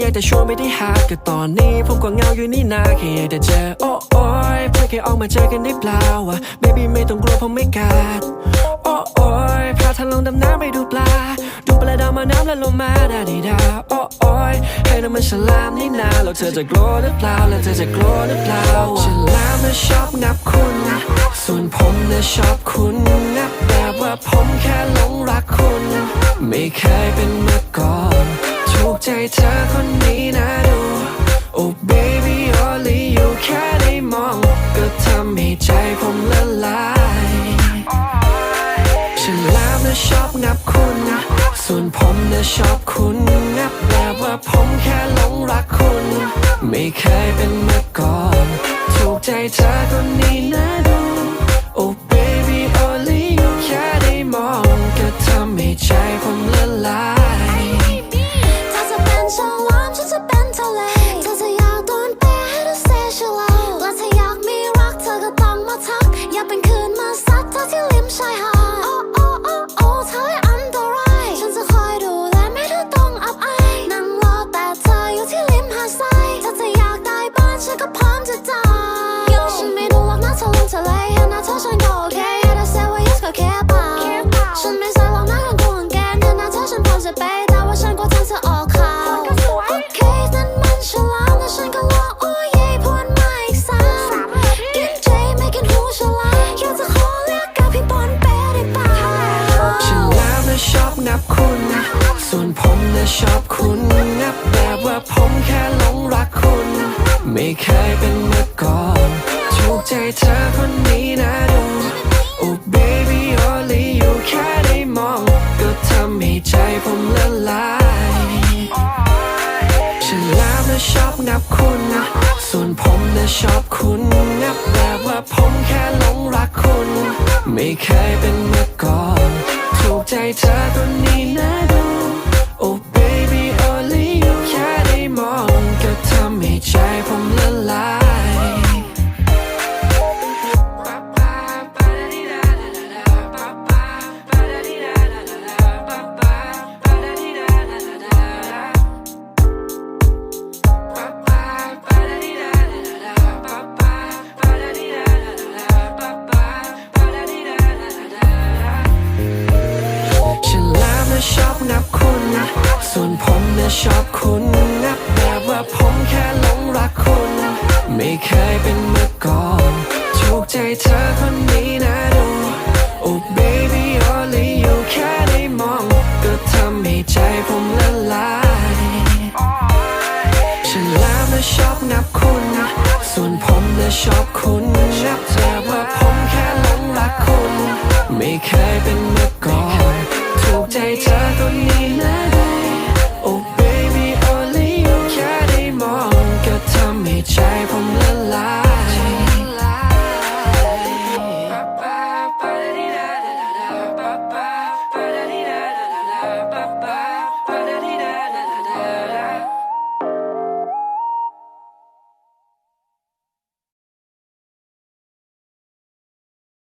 อยากจะชวนไปที่หาดก็ตอนนี้ผมก็เหงาอยู่นี่นาแค่อยากจะเจอโอ้โอ้ยเพื่อแค่ออกมาเจอกันได้เปล่าวะ baby ไม่ต้องกลัวผมไม่กัดโอ้โอ้ยพาทะลงดำน้ำไปดูปลา ดูปลาดาวมาน้ำและลงมาดาดีดาโอ้โอ้ยให้น้ำมันฉลามนี่นาแล้วเธอจะกลัวหรือเปล่าแล้วเธอจะกลัวหรือเปล่าฉลามน่ะชอบงับคุณ ส่วนผมน่ะชอบคุณงับแบบว่าผมแค่หลงรักคุณ ไม่เคยเป็นมาก่อน ใจเธอคนนี้นะดู Oh baby only you แค่ได้มอง ก็ทำให้ใจผมละลายฉันแล้วนะชอบงับคุณส่วนผมนะชอบคุณงับแบบว่าผมแค่หลงรักคุณ ไม่เคยเป็นมาก่อน ถูกใจเธอคนนี้นะ ฉันก็พร้อมจะจ่ายฉันไม่ดูหรอกนะเธอลงทะเลเห็นหน้าเธอฉันก็โอเค Yeah that's it what yes ก็แค่เปล่าฉันไม่ใส่หรอกนะกันกูหังแกนเห็นหน้าเธอฉันพร้อมจะไปแต่ว่าฉันก็ทำเธอออกข่าวโอเคนั่นมันฉลามแต่ฉันก็รอโอ้ยพูดมาอีกสามกินใจไม่กินหูฉลามอยากจะขอเรียกกับพี่บอลเป้ได้เปล่าฉันแล้วนะชอบนับคุณ ส่วนผมนะชอบคุณนับแบ เคยเป็นมาก่อนถูกใจเธอคนนี้นะดู Oh baby only you แค่ได้มอง ก็ทำให้ใจผมละลายฉันแล้วนะชอบนับคุณนะส่วนผมนะชอบคุณนับแบบว่าผมแค่หลงรักคุณ ไม่เคยเป็นมาก่อนถูกใจเธอคนนี้นะดู ให้ใจผมละลายฉันแล้วนชอบนับคุณส่วนผมเนะชอบคุณนับ เคยเป็นมาก่อนถูกใจเธอคนนี้นะดู Oh baby only you แค่ได้มอง ก็ทำให้ใจผมละลายฉันแล้วนะชอบนับคุณ ส่วนผมนะชอบคุณนับแบบว่าผมแค่หลงรักคุณ ไม่เคยเป็น